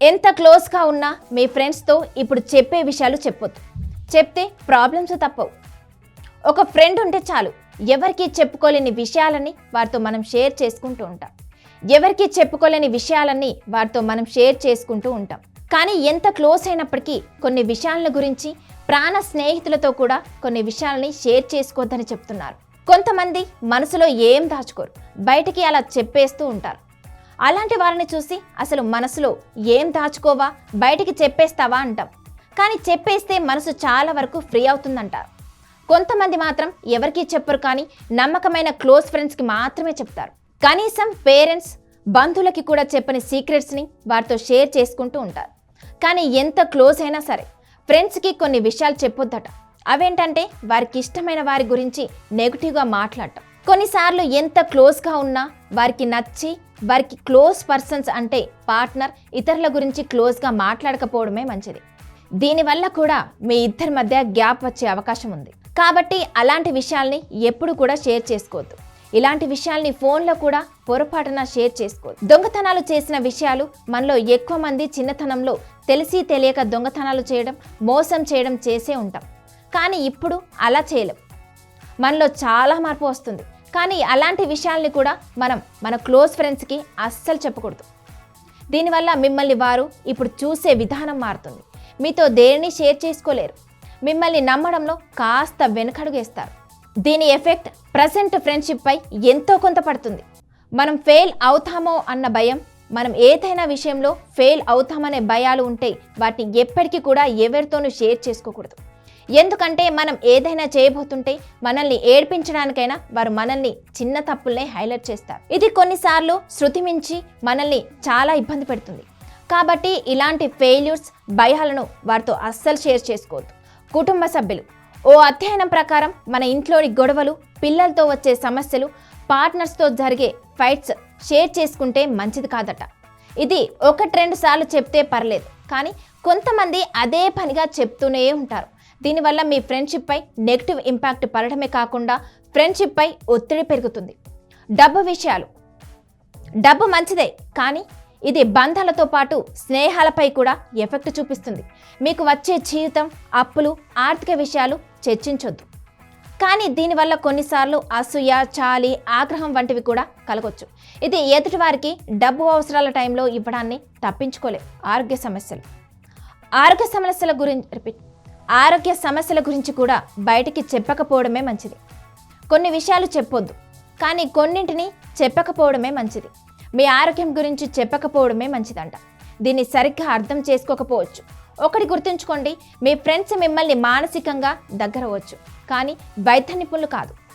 ఎంత క్లోజ్గా ఉన్నా మీ ఫ్రెండ్స్తో ఇప్పుడు చెప్పే విషయాలు చెప్పొద్దు. చెప్తే ప్రాబ్లమ్స్ తప్పవు. ఒక ఫ్రెండ్ ఉంటే చాలు ఎవరికి చెప్పుకోలేని విషయాలని వారితో మనం షేర్ చేసుకుంటూ ఉంటాం. ఎవరికి చెప్పుకోలేని విషయాలన్నీ వారితో మనం షేర్ చేసుకుంటూ ఉంటాం. కానీ ఎంత క్లోజ్ అయినప్పటికీ కొన్ని విషయాల గురించి ప్రాణ స్నేహితులతో కూడా కొన్ని విషయాలని షేర్ చేసుకోవద్దని చెప్తున్నారు. కొంతమంది మనసులో ఏం దాచుకోరు బయటికి అలా చెప్పేస్తూ ఉంటారు. అలాంటి వారిని చూసి అసలు మనసులో ఏం దాచుకోవా? బయటికి చెప్పేస్తావా అంటాం. కానీ చెప్పేస్తే మనసు చాలా వరకు ఫ్రీ అవుతుందంటారు. కొంతమంది మాత్రం ఎవరికీ చెప్పరు కానీ నమ్మకమైన క్లోజ్ ఫ్రెండ్స్కి మాత్రమే చెప్తారు. కనీసం పేరెంట్స్ బంధువులకి కూడా చెప్పని సీక్రెట్స్ని వారితో షేర్ చేసుకుంటూ ఉంటారు. కానీ ఎంత క్లోజ్ అయినా సరే ఫ్రెండ్స్కి కొన్ని విషయాలు చెప్పొద్దట. అవేంటంటే వారికి ఇష్టమైన వారి గురించి నెగిటివ్గా మాట్లాడటం. కొన్నిసార్లు ఎంత క్లోజ్గా ఉన్నా వారికి నచ్చి వారికి క్లోజ్ పర్సన్స్ అంటే పార్ట్నర్ ఇతరుల గురించి క్లోజ్గా మాట్లాడకపోవడమే మంచిది. దీనివల్ల కూడా మీ ఇద్దరి మధ్య గ్యాప్ వచ్చే అవకాశం ఉంది. కాబట్టి అలాంటి విషయాల్ని ఎప్పుడు కూడా షేర్ చేసుకోవద్దు. ఇలాంటి విషయాల్ని ఫోన్లో కూడా పొరపాటున షేర్ చేసుకోవద్దు. దొంగతనాలు చేసిన విషయాలు మనలో ఎక్కువ మంది చిన్నతనంలో తెలిసి తెలియక దొంగతనాలు చేయడం మోసం చేయడం చేసే ఉంటాం. కానీ ఇప్పుడు అలా చేయలేం. మనలో చాలా మార్పు వస్తుంది. కానీ అలాంటి విషయాల్ని కూడా మనం మన క్లోజ్ ఫ్రెండ్స్కి అస్సలు చెప్పకూడదు. దీనివల్ల మిమ్మల్ని వారు ఇప్పుడు చూసే విధానం మారుతుంది. మీతో దేనిని షేర్ చేసుకోలేరు. మిమ్మల్ని నమ్మడంలో కాస్త వెనకడుగేస్తారు. దీని ఎఫెక్ట్ ప్రజెంట్ ఫ్రెండ్షిప్పై ఎంతో కొంత పడుతుంది. మనం ఫెయిల్ అవుతామో అన్న భయం మనం ఏదైనా విషయంలో ఫెయిల్ అవుతామనే భయాలు ఉంటే వాటిని ఎప్పటికీ కూడా ఎవరితోనూ షేర్ చేసుకోకూడదు. ఎందుకంటే మనం ఏదైనా చేయబోతుంటే మనల్ని ఏడ్పించడానికైనా వారు మనల్ని చిన్న తప్పుల్నే హైలైట్ చేస్తారు. ఇది కొన్నిసార్లు శృతి మించి మనల్ని చాలా ఇబ్బంది పెడుతుంది. కాబట్టి ఇలాంటి ఫెయిల్యూర్స్ భయాలను వారితో అస్సలు షేర్ చేసుకోవద్దు. కుటుంబ సభ్యులు ఓ అధ్యయనం ప్రకారం మన ఇంట్లోని గొడవలు పిల్లలతో వచ్చే సమస్యలు పార్ట్నర్స్తో జరిగే ఫైట్స్ షేర్ చేసుకుంటే మంచిది కాదట. ఇది ఒకటి రెండు సార్లు చెప్తే పర్లేదు. కానీ కొంతమంది అదే పనిగా చెప్తూనే ఉంటారు. దీనివల్ల మీ ఫ్రెండ్షిప్పై నెగిటివ్ ఇంపాక్ట్ పడడమే కాకుండా ఫ్రెండ్షిప్పై ఒత్తిడి పెరుగుతుంది. డబ్బు విషయాలు. డబ్బు మంచిదే కానీ ఇది బంధాలతో పాటు స్నేహాలపై కూడా ఎఫెక్ట్ చూపిస్తుంది. మీకు వచ్చే జీవితం అప్పులు ఆర్థిక విషయాలు చర్చించొద్దు. కానీ దీనివల్ల కొన్నిసార్లు అసూయ చాలి ఆగ్రహం వంటివి కూడా కలగొచ్చు. ఇది ఎదుటివారికి డబ్బు అవసరాల టైంలో ఇవ్వడాన్ని తప్పించుకోలేవు. ఆరోగ్య సమస్యలు. ఆరోగ్య సమస్యల గురించి రిపీట్. ఆరోగ్య సమస్యల గురించి కూడా బయటికి చెప్పకపోవడమే మంచిది. కొన్ని విషయాలు చెప్పొద్దు కానీ కొన్నింటిని చెప్పకపోవడమే మంచిది. మీ ఆరోగ్యం గురించి చెప్పకపోవడమే మంచిదంట. దీన్ని సరిగ్గా అర్థం చేసుకోకపోవచ్చు. ఒకటి గుర్తుంచుకోండి మీ ఫ్రెండ్స్ మిమ్మల్ని మానసికంగా దగ్గరవచ్చు కానీ వైద్య నిపుణులు కాదు.